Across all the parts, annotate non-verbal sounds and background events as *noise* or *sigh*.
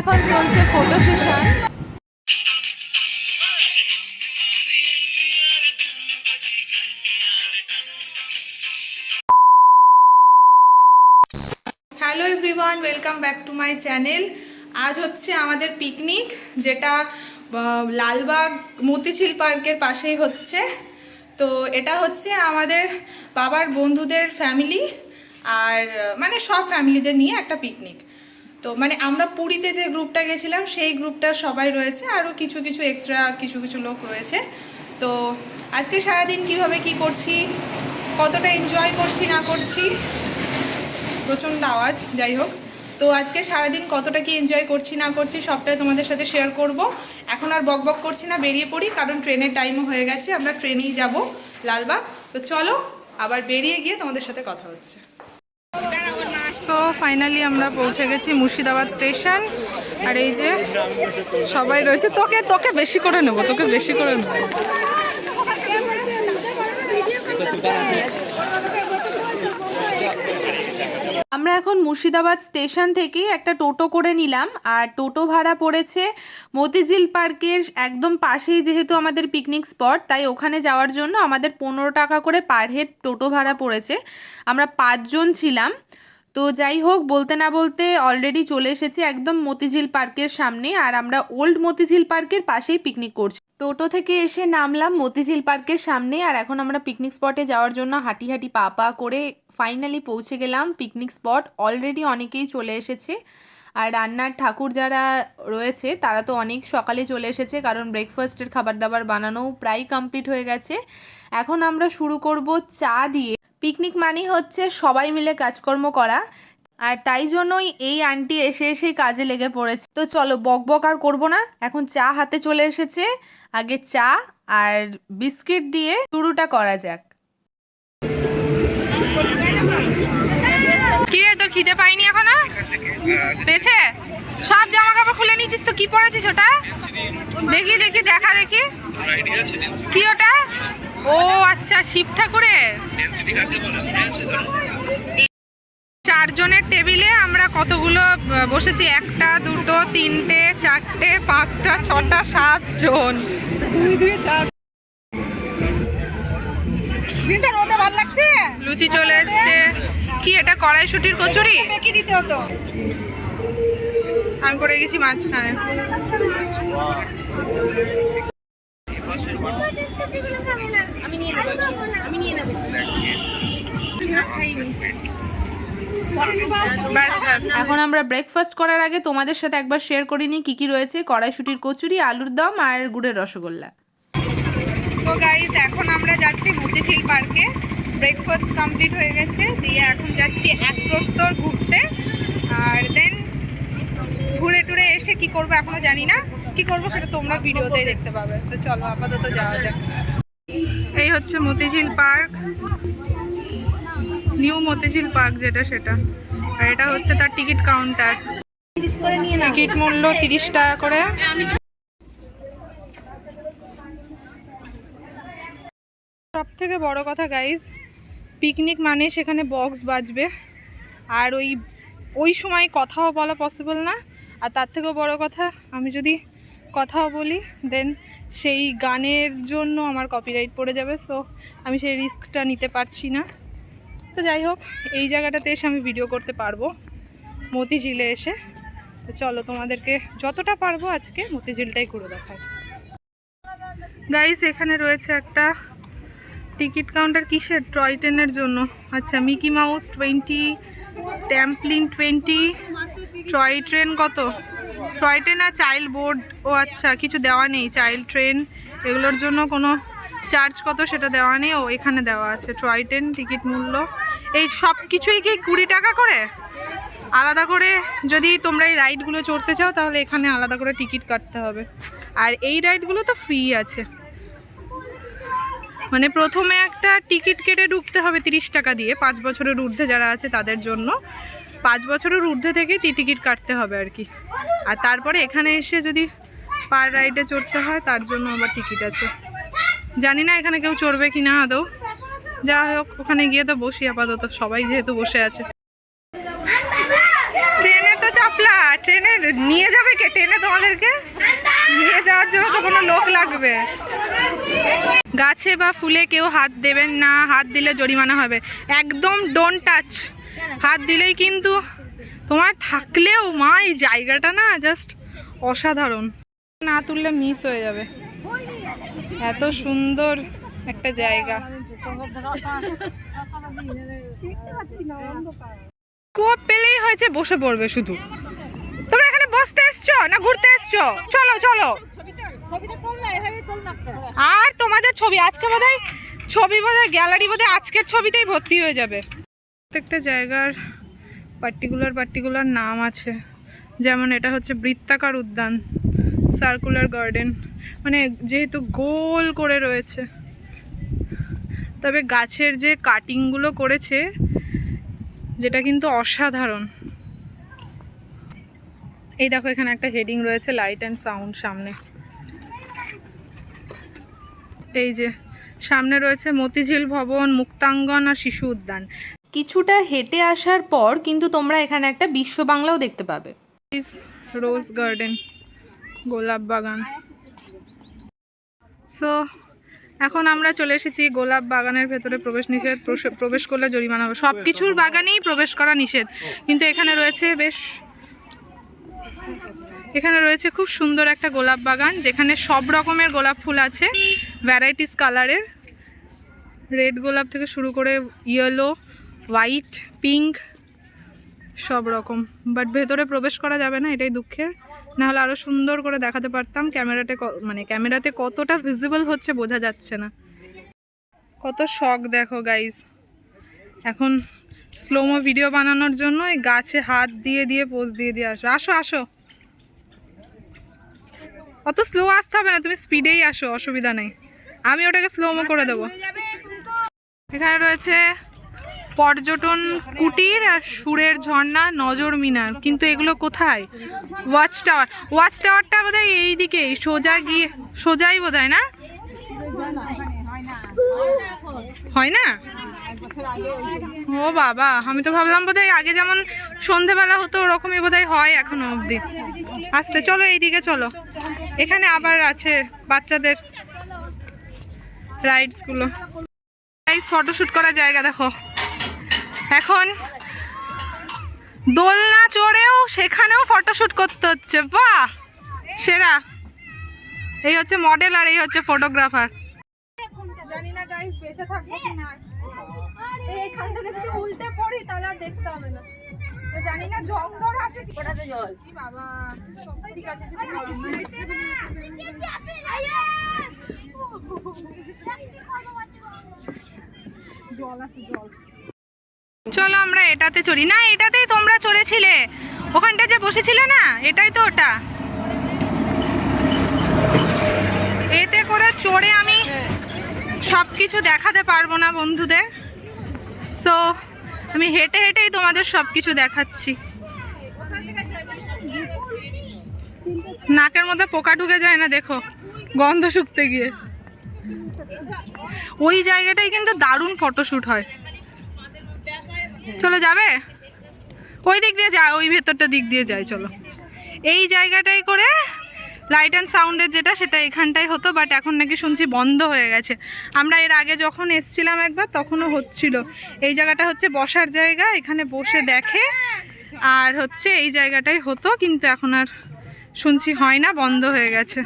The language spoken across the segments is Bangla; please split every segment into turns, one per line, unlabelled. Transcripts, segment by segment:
এখানে চলছে photo session hello everyone welcome back to my channel আজ হচ্ছে আমাদের পিকনিক যেটা লালবাগ মতিঝিল পার্কের পাশেই হচ্ছে। তো এটা হচ্ছে আমাদের বাবার বন্ধুদের ফ্যামিলি আর মানে সব ফ্যামিলিদের নিয়ে একটা পিকনিক তো মানে আমরা পুরীতে যে গ্রুপটা গেছিলাম, সেই গ্রুপটা সবাই রয়েছে, আরও কিছু কিছু এক্সট্রা কিছু কিছু লোক রয়েছে। তো আজকে সারাদিন কীভাবে কি করছি, কতটা এনজয় করছি, না করছি, প্রচণ্ড আওয়াজ, যাই হোক। তো আজকে সারাদিন কতটা কি এনজয় করছি, না করছি, সবটাই তোমাদের সাথে শেয়ার করব। এখন আর বক বক করছি না, বেরিয়ে পড়ি, কারণ ট্রেনের টাইমও হয়ে গেছে, আমরা ট্রেনেই যাব লালবাগ। তো চলো, আবার বেরিয়ে গিয়ে তোমাদের সাথে কথা হচ্ছে। সো ফাইনালি আমরা পৌঁছে গেছি মুর্শিদাবাদ স্টেশন। আর এই যে সবাই রয়েছে, তোকে তোকে বেশি করে নেব, তোকে বেশি করে নেব। আমরা এখন মুর্শিদাবাদ স্টেশন থেকে একটা টোটো করে নিলাম আর টোটো ভাড়া পড়েছে মতিঝিল পার্কের একদম পাশেই যেহেতু আমাদের পিকনিক স্পট তাই ওখানে যাওয়ার জন্য আমাদের পনেরো টাকা করে পার হেড টোটো ভাড়া পড়েছে। আমরা পাঁচজন ছিলাম। তো যাই হোক, বলতে না বলতে অলরেডি চলে এসেছি একদম মতিঝিল পার্কের সামনে আর আমরা ওল্ড মতিঝিল পার্কের পাশেই পিকনিক করছি। টোটো থেকে এসে নামলাম মতিঝিল পার্কের সামনে আর এখন আমরা পিকনিক স্পটে যাওয়ার জন্য হাঁটি হাঁটি পা পা করে ফাইনালি পৌঁছে গেলাম পিকনিক স্পট অলরেডি অনেকেই চলে এসেছে আর রান্নার ঠাকুর যারা রয়েছে তারা তো অনেক সকালে চলে এসেছে কারণ ব্রেকফাস্টের খাবার দাবার বানানোও প্রায় কমপ্লিট হয়ে গেছে। এখন আমরা শুরু করব চা দিয়ে। পিকনিক মানেই হচ্ছে সবাই মিলে কাজকর্ম করা আর তাই জন্যই এই আন্টি এসে এসে কাজে লেগে পড়েছে। তো চলো বক বক আর করব না, এখন চা হাতে চলে এসেছে। আগে চা আর বিস্কিট দিয়ে শুরুটা করা যাক। কি রে, তোর খিদে পাইনি এখনও? পেয়েছে? সব জামা কাপড় খুলে নিয়েছিস তো, কি পরেছিস ওটা? দেখি দেখি, দেখা, দেখি। কি ওটা? ও আচ্ছা শিব ঠাকুরের চারজনের টেবিলে আমরা কতগুলো বসেছি? একটা দুটো তিনটে চারটে পাঁচটা ছটা সাত জন দুই দুই চার। রোদে ভালো লাগছে? লুচি চলে এসছে। কি এটা কড়াইশুটির কচুরি? কি দিতে হতো? আমি পড়ে গেছি মাঝখানে। এখন আমরা ব্রেকফাস্ট করার আগে তোমাদের সাথে একবার শেয়ার করে নিই কী কী রয়েছে, কড়াইশুটির কচুরি, আলুর দম আর গুড়ের রসগোল্লা। তো গাইস এখন আমরা যাচ্ছি মতিঝিল পার্কে ব্রেকফাস্ট কমপ্লিট হয়ে গেছে, দিয়ে এখন যাচ্ছি এক প্রস্তর ঘুরতে। আর দেন ঘুরে টুরে এসে কি করব এখনও জানি না। কি করব সেটা তোমরা ভিডিওতেই দেখতে পাবে। তো চলো আপাতত যাওয়া যাক। এই হচ্ছে Motijheel park new Motijheel park যেটা সেটা। আর এটা হচ্ছে তার টিকিট কাউন্টার। টিকিট মূল্য তিরিশ টাকা করে। সব থেকে বড় কথা গাইজ পিকনিক মানে সেখানে বক্স বাজবে। আর ওই ওই সময় কথাও বলা পসিবল না। আর তার থেকেও বড় কথা, আমি যদি কথাও বলি দেন সেই গানের জন্য আমার কপিরাইট পড়ে যাবে। সো আমি সেই রিস্কটা নিতে পারছি না। তো যাই হোক, এই জায়গাটাতে এসে আমি ভিডিও করতে পারব। মতিঝিলে এসে। তো চলো তোমাদেরকে যতটা পারব আজকে মতিঝিলটাই ঘুরে দেখাই। গাইস এখানে রয়েছে একটা টিকিট কাউন্টার কিসের? টয় ট্রেনের জন্য। আচ্ছা Mickey Mouse twenty trampoline twenty toy train কত? টয় ট্রেন আর চাইল্ড বোর্ড ও আচ্ছা কিছু দেওয়া নেই। চাইল্ড ট্রেন এগুলোর জন্য কোনো চার্জ কত সেটা দেওয়া নেই, ও এখানে দেওয়া আছে টয় ট্রেন টিকিট মূল্য। এই সব কিছুই কি কুড়ি টাকা করে? আলাদা করে যদি তোমরা এই রাইডগুলো চড়তে চাও, তাহলে এখানে আলাদা করে টিকিট কাটতে হবে। আর এই রাইডগুলো তো ফ্রি আছে। মানে প্রথমে একটা টিকিট কেটে ঢুকতে হবে তিরিশ টাকা দিয়ে, পাঁচ বছরের ঊর্ধ্বে যারা আছে তাদের জন্য। পাঁচ বছরের ঊর্ধ্বে থেকে টিকিট কাটতে হবে আর কি। আর তারপরে এখানে এসে যদি পার রাইডে চড়তে হয়, তার জন্য আবার টিকিট আছে। জানি না এখানে কেউ চড়বে কি না আদৌ। যা হোক, ওখানে গিয়ে তো বসি আপাতত, সবাই যেহেতু বসে আছে। ট্রেনে তো চাপলা টেনে নিয়ে যাবে কে? ট্রেনে তোমাদেরকে? নিয়ে যাওয়ার জন্য তো কোনো লোক লাগবে। গাছে বা ফুলে কেউ হাত দেবেন না, হাত দিলে জরিমানা হবে। একদম ডোন্ট টাচ হাত দিলেই কিন্তু তোমার থাকলেও, মা, এই জায়গাটা না জাস্ট অসাধারণ। না তুললে মিস হয়ে যাবে। এত সুন্দর একটা জায়গা। কোপ পেলেই হয়েছে বসে পড়বে শুধু। তোমরা এখানে বসতে এসছো না ঘুরতে এসছো? চলো চলো। আর তোমাদের ছবি? আজকে বোধহয় ছবি বোধহয় গ্যালারি বোধহয় আজকের ছবিতেই ভর্তি হয়ে যাবে। প্রত্যেকটা জায়গার পার্টিকুলার পার্টিকুলার নাম আছে। যেমন এটা হচ্ছে বৃত্তাকার উদ্যান। Circular garden. মানে যেহেতু গোল করে রয়েছে। তবে গাছের যে কাটিংগুলো করেছে, যেটা কিন্তু অসাধারণ। এই দেখো, এখানে একটা হেডিং রয়েছে, লাইট অ্যান্ড সাউন্ড সামনে। এই যে, সামনে রয়েছে মতিঝিল ভবন, মুক্তাঙ্গন আর শিশু উদ্যান।
কিছুটা হেঁটে আসার পর কিন্তু তোমরা এখানে একটা বিশ্ব বাংলাও দেখতে পাবে।
রোজ গার্ডেন গোলাপ বাগান। সো এখন আমরা চলে এসেছি গোলাপ বাগানের ভেতরে প্রবেশ নিষেধ প্রবেশ করলে জরিমানা হবে। সব কিছুর বাগানেই প্রবেশ করা নিষেধ। কিন্তু এখানে রয়েছে বেশ, এখানে রয়েছে খুব সুন্দর একটা গোলাপ বাগান, যেখানে সব রকমের গোলাপ ফুল আছে। ভ্যারাইটিস কালারের রেড গোলাপ থেকে শুরু করে ইয়েলো হোয়াইট পিঙ্ক সব রকম। বাট ভেতরে প্রবেশ করা যাবে না, এটাই দুঃখের। নাহলে আরও সুন্দর করে দেখাতে পারতাম ক্যামেরাতে মানে ক্যামেরাতে কতটা ভিজিবল হচ্ছে, বোঝা যাচ্ছে না। কত শখ দেখো গাইজ এখন স্লোমো ভিডিও বানানোর জন্য এই গাছে হাত দিয়ে দিয়ে পোজ দিয়ে দিয়ে আসো আসো আসো। অত স্লো আসতে হবে না, তুমি স্পিডেই আসো, অসুবিধা নেই। আমি ওটাকে স্লোমো করে দেবো। এখানে রয়েছে পর্যটন কুটির আর সুরের ঝর্ণা, নজর মিনার। কিন্তু এগুলো কোথায়? ওয়াচ টাওয়ার ওয়াচ টাওয়ারটা বোধহয় এই দিকেই সোজা গিয়ে, সোজাই বোধহয় না? হয় না? ও বাবা, আমি তো ভাবলাম বোধহয় আগে যেমন সন্ধেবেলা হতো, ওরকমই বোধহয় হয় এখনও অবধি। আসতে, চলো এইদিকে চলো। এখানে আবার আছে বাচ্চাদের রাইডসগুলো ফটোশ্যুট করার জায়গা দেখো। এখন দোলনা চড়েও সেখানেও ফটোশ্যুট করতে হচ্ছে বাহ! সেরা। এই হচ্ছে মডেল আর এই হচ্ছে ফটোগ্রাফার জানি না গাইস বেঁচে থাকব কি না এইখান থেকে যদি উল্টে পড়ি তাহলে আর দেখতে হবে না। জানি না জঙ্গল আছে কি? ওটাতে জল। কি বাবা? ঠিক আছে নেই। চলো আমরা এটাতে চড়ি। না, এটাতেই তোমরা চড়েছিলে। ওখানটা যে বসেছিলে না, এটাই তো ওটা। এতে করে চড়ে আমি সব কিছু দেখাতে পারব না বন্ধুদের। সো আমি হেঁটে হেঁটেই তোমাদের সব কিছু দেখাচ্ছি। নাকের মধ্যে পোকা ঢুকে যায় না, দেখো, গন্ধ শুকতে গিয়ে। ওই জায়গাটাই কিন্তু দারুণ ফটোশ্যুট হয়। চলো যাবে? ওই দিক দিয়ে যা, ওই ভেতরটা দিক দিয়ে যায়, চলো। এই জায়গাটাই করে লাইট অ্যান্ড সাউন্ডের যেটা, সেটা এখানটাই হতো বাট এখন নাকি শুনছি বন্ধ হয়ে গেছে। আমরা এর আগে যখন এসছিলাম একবার, তখনও হচ্ছিল। এই জায়গাটা হচ্ছে বসার জায়গা, এখানে বসে দেখে। আর হচ্ছে এই জায়গাটাই হতো, কিন্তু এখন আর শুনছি হয় না, বন্ধ হয়ে গেছে।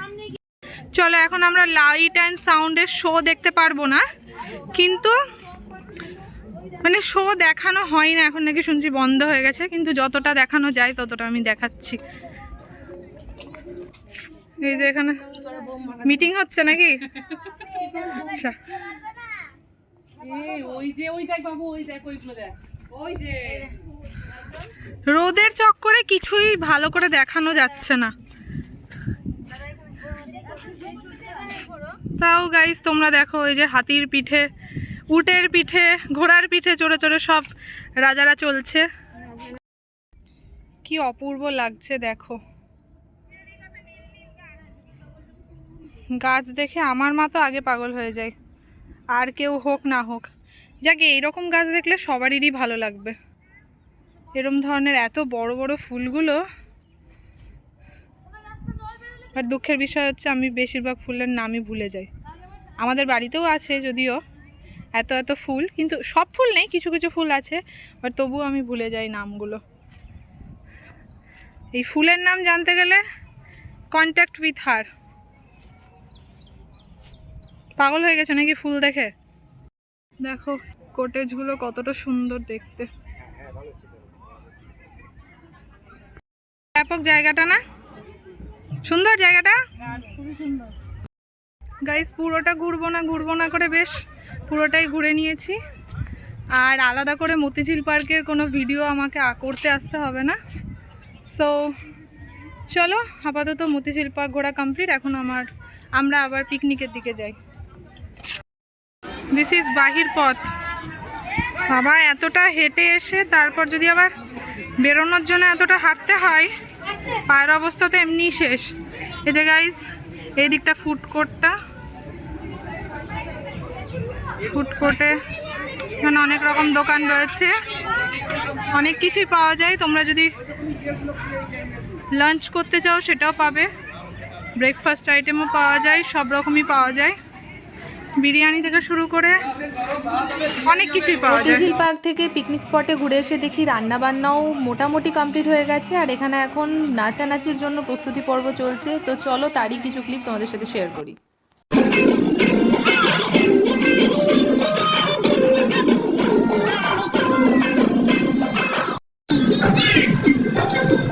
চলো, এখন আমরা লাইট অ্যান্ড সাউন্ডের শো দেখতে পারব না, কিন্তু মানে শো দেখানো হয় না এখন নাকি শুনছি বন্ধ হয়ে গেছে কিন্তু যতটা দেখানো যায় ততটা আমি দেখাচ্ছি। এই যে এখানে মিটিং হচ্ছে নাকি? আচ্ছা।
ওই যে ওই দেখ বাবু ওই দেখ ওইগুলো দেখ। ওই যে।
রোদের চক্করে কিছুই ভালো করে দেখানো যাচ্ছে না। তাও গাইস তোমরা দেখো ওই যে হাতির পিঠে উটের পিঠে, ঘোড়ার পিঠে চড়ে চড়ে সব রাজারা চলছে। কি অপূর্ব লাগছে, দেখো। গাছ দেখে আমার মা তো আগে পাগল হয়ে যায়। আর কেউ হোক না হোক। যাকে, এইরকম গাছ দেখলে সবারই ভালো লাগবে। এরম ধরনের এত বড় বড় ফুলগুলো। বাট দুঃখের বিষয় হচ্ছে, আমি বেশিরভাগ ফুলের নামই ভুলে যাই। আমাদের বাড়িতেও আছে যদিও। এত এত ফুল, কিন্তু সব ফুল নেই, কিছু কিছু ফুল আছে বাট তবুও আমি ভুলে যাই নামগুলো। এই ফুলের নাম জানতে গেলে কন্ট্যাক্ট উইথ হার পাগল হয়ে গেছে নাকি ফুল দেখে? দেখো কোটেজগুলো কতটা সুন্দর দেখতে। ব্যাপক জায়গাটা না? সুন্দর জায়গাটা? গাইস পুরোটা ঘুরবো না ঘুরবো না করে বেশ পুরোটাই ঘুরে নিয়েছি। আর আলাদা করে মতিঝিল পার্কের কোনো ভিডিও আমাকে করতে আসতে হবে না। সো চলো, আপাতত মতিঝিল পার্ক ঘোরা কমপ্লিট এখন আমার আমরা আবার পিকনিকের দিকে যাই। দিস ইজ বাহির পথ। বাবা, এতটা হেঁটে এসে তারপর যদি আবার বেরোনোর জন্য এতটা হাঁটতে হয়, পায়ের অবস্থা তো এমনিই শেষ। এই যে গাইজ এই দিকটা ফুড কোর্টটা ফুড কোর্টে এখানে অনেক রকম দোকান রয়েছে। অনেক কিছুই পাওয়া যায়। তোমরা যদি লাঞ্চ করতে চাও, সেটাও পাবে। ব্রেকফাস্ট আইটেমও পাওয়া যায়, সব রকমই পাওয়া যায়। বিরিয়ানি থেকে শুরু করে অনেক কিছুই পাওয়া যায়।
পার্ক থেকে পিকনিক স্পটে ঘুরে এসে দেখি রান্না বান্নাও মোটামুটি কমপ্লিট হয়ে গেছে, আর এখানে এখন নাচানাচির জন্য প্রস্তুতি পর্ব চলছে। তো চলো তারই কিছু ক্লিপ তোমাদের সাথে শেয়ার করি। কিছুক্ষণ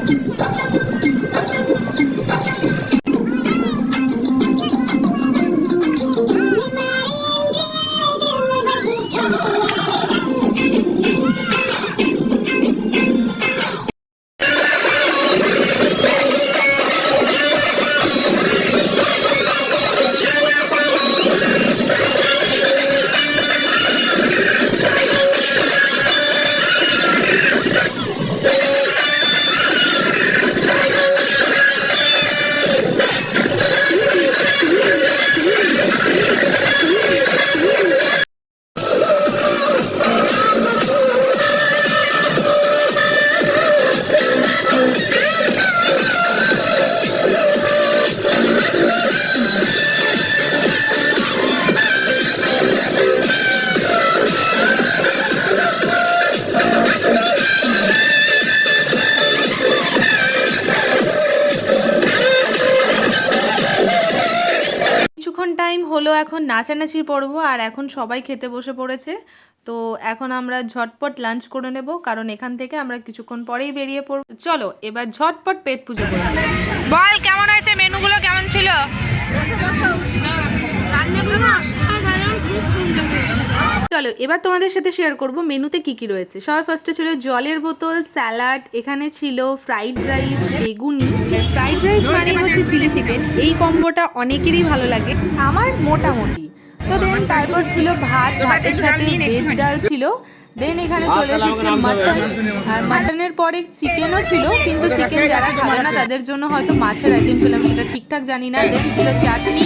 এখন নাচানাচির পর্ব আর এখন সবাই খেতে বসে পড়েছে। তো এখন আমরা ঝটপট লাঞ্চ করে নেব কারণ এখান থেকে আমরা কিছুক্ষণ পরেই বেরিয়ে পড়ব। চলো এবার ঝটপট পেট পুজো করি।
বল কেমন হয়েছে? মেনুগুলো কেমন ছিল?
চলো এবার তোমাদের সাথে শেয়ার করব মেনুতে কি কি রয়েছে। সবার ফার্স্টে ছিল জলের বোতল স্যালাড এখানে ছিল ফ্রাইড রাইস বেগুনি। ফ্রাইড রাইস মানে হচ্ছে চিলি চিকেন এই কম্বোটা অনেকেরই ভালো লাগে আমার মোটামুটি। তো দেন তারপর ছিল ভাত ভাতের সাথে ভেজ ডাল ছিল। দেন এখানে চলে এসেছে মাটন আর মাটনের পরে চিকেনও ছিল কিন্তু চিকেন যারা খাবে না *laughs* তাদের জন্য হয়তো মাছের আইটেম ছিল আমি সেটা ঠিকঠাক জানি না। দেন ছিল চাটনি।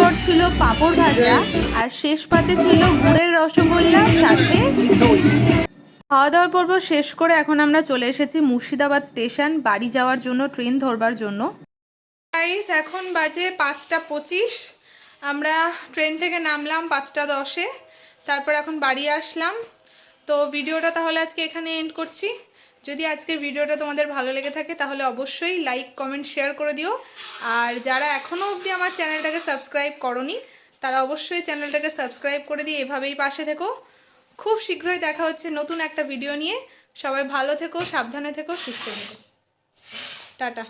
এরপর ছিল পাঁপড় ভাজা আর শেষ পাতে ছিল গুড়ের রসগোল্লা, সাথে দই। খাওয়া দাওয়ার পর্ব শেষ করে এখন আমরা চলে এসেছি মুর্শিদাবাদ স্টেশন, বাড়ি যাওয়ার জন্য, ট্রেন ধরবার জন্য।
গাইস এখন বাজে পাঁচটা পঁচিশ। আমরা ট্রেন থেকে নামলাম পাঁচটা দশে, তারপর এখন বাড়ি আসলাম। তো ভিডিওটা তাহলে আজকে এখানে এন্ড করছি। যদি আজকের ভিডিওটা তোমাদের ভালো লেগে থাকে, তাহলে অবশ্যই লাইক কমেন্ট শেয়ার করে দিও। আর যারা এখনও অবধি আমার চ্যানেলটাকে সাবস্ক্রাইব করনি, তারা অবশ্যই চ্যানেলটাকে সাবস্ক্রাইব করে দিয়ে এভাবেই পাশে থেকো। খুব শীঘ্রই দেখা হচ্ছে নতুন একটা ভিডিও নিয়ে। সবাই ভালো থেকো, সাবধানে থেকো, সুস্থ থেকো। টাটা।